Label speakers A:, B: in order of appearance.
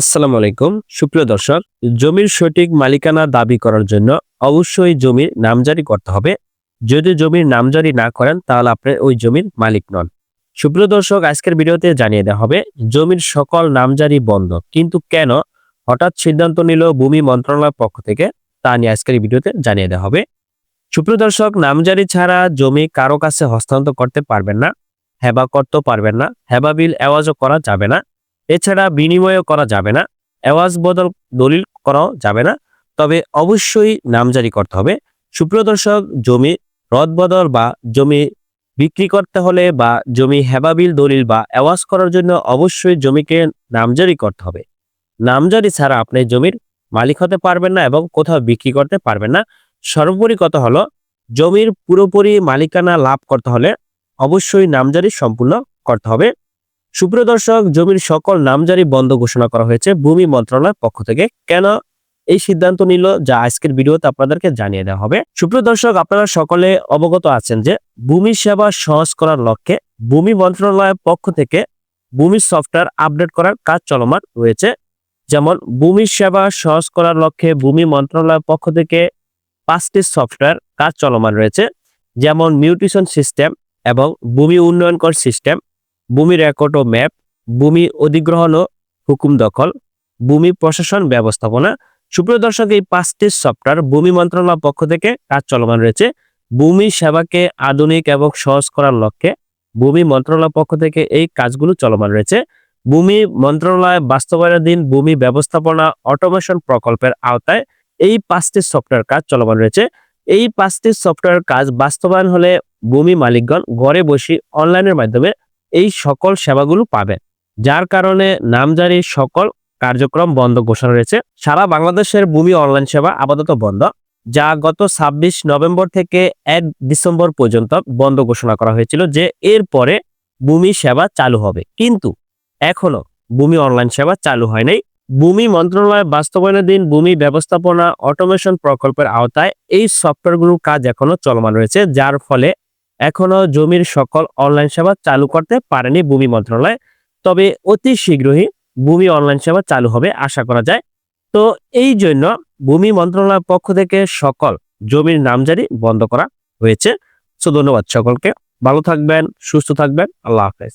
A: আসসালামু আলাইকুম। সুপ্রিয় দর্শক, জমির সঠিক মালিকানা দাবি করার জন্য অবশ্যই জমির নামজারি করতে হবে। যদি জমির নামজারি না করেন, তাহলে আপনি ওই জমির মালিক নন। সুপ্রিয় দর্শক, আজকের ভিডিওতে জানিয়ে দেওয়া হবে, জমির সকল নামজারি বন্ধ। কিন্তু কেন? হঠাৎ সিদ্ধান্ত নিল ভূমি মন্ত্রণালয়ের পক্ষ থেকে, তা নিয়ে আজকের ভিডিওতে জানিয়ে দেওয়া হবে। সুপ্রিয় দর্শক, নামজারি ছাড়া জমি কারও কাছে হস্তান্তর করতে পারবেন না, হেবা করতে পারবেন না, হেবা বিল এওয়াজও করা যাবে না। এছাড়া বিনিময়ও করা যাবে না অ্যাওয়াজ বদল দলিল করাও যাবে না, তবে অবশ্যই নামজারি করতে হবে। সুপ্রিয় দর্শক, জমি রদবদল বা জমি বিক্রি করতে হলে বা জমি হেবাবিল দলিল বা অ্যাওয়াজ করার জন্য অবশ্যই জমিকে নামজারি করতে হবে। নামজারি ছাড়া আপনি জমির মালিক হতে পারবেন না এবং কোথাও বিক্রি করতে পারবেন না। সর্বোপরি কথা হলো, জমির পুরোপুরি মালিকানা লাভ করতে হলে অবশ্যই নামজারি সম্পূর্ণ করতে হবে। সুপ্রিয় দর্শক, জমির সকল নামজারি বন্ধ ঘোষণা করা হয়েছে। ভূমি মন্ত্রণালয়ের পক্ষ থেকে কেন এই সিদ্ধান্ত নিল যা আজকের ভিডিওতে আপনাদেরকে জানিয়ে দেওয়া হবে। সুপ্রিয় দর্শক, আপনারা সকলে অবগত আছেন যে ভূমি সেবা সহজ করার লক্ষ্যে ভূমি মন্ত্রণালয়ের পক্ষ থেকে ভূমি সফটওয়্যার আপডেট করার কাজ চলমান রয়েছে। যেমন, ভূমি সেবা সহজ করার লক্ষ্যে ভূমি মন্ত্রণালয়ের পক্ষ থেকে পাঁচটি সফটওয়্যার কাজ চলমান রয়েছে। যেমন, মিউটেশন সিস্টেম এবং ভূমি উন্নয়নকর সিস্টেম। ভূমি রেকর্ড ও ম্যাপ, ভূমি অধিগ্রহণ ও হুকুম দখল, ভূমি প্রশাসন ব্যবস্থাপনা। সুপ্রিয় দর্শক, এই পাঁচটি সফটওয়্যার ভূমি মন্ত্রণালয়ের পক্ষ থেকে কাজ চলমান রয়েছে। ভূমি সেবাকে আধুনিক এবং সহজ করার লক্ষ্যে ভূমি মন্ত্রণালয়ের পক্ষ থেকে এই কাজগুলো চলমান রয়েছে। ভূমি মন্ত্রণালয় বাস্তবায়নাধীন ভূমি ব্যবস্থাপনা অটোমেশন প্রকল্পের আওতায় এই পাঁচটি সফটওয়্যার কাজ চলমান রয়েছে। এই পাঁচটি সফটওয়্যার কাজ বাস্তবায়ন হলে ভূমি মালিকগণ ঘরে বসে অনলাইনের মাধ্যমে এই সকল সেবাগুলো পাবেন। যার কারণে নামজারি সকল কার্যক্রম বন্ধ ঘোষণা রয়েছে। সারা বাংলাদেশের ভূমি অনলাইন সেবা আপাতত বন্ধ, যা গত ছাব্বিশ নভেম্বর থেকে এক ডিসেম্বর পর্যন্ত বন্ধ ঘোষণা করা হয়েছিল যে এরপরে ভূমি সেবা চালু হবে। কিন্তু এখনও ভূমি অনলাইন সেবা চালু হয় নাই। ভূমি মন্ত্রণালয় বাস্তবায়নাধীন ভূমি ব্যবস্থাপনা অটোমেশন প্রকল্পের আওতায় এই সফটওয়্যারগুলোর কাজ এখনও চলমান রয়েছে, যার ফলে এখনও জমির সকল অনলাইন সেবা চালু করতে পারেনি ভূমি মন্ত্রণালয়। তবে অতি শীঘ্রই ভূমি অনলাইন সেবা চালু হবে আশা করা যায়। তো এই জন্য ভূমি মন্ত্রণালয়ের পক্ষ থেকে সকল জমির নামজারি বন্ধ করা হয়েছে। সো ধন্যবাদ সকলকে। ভালো থাকবেন, সুস্থ থাকবেন। আল্লাহ হাফেজ।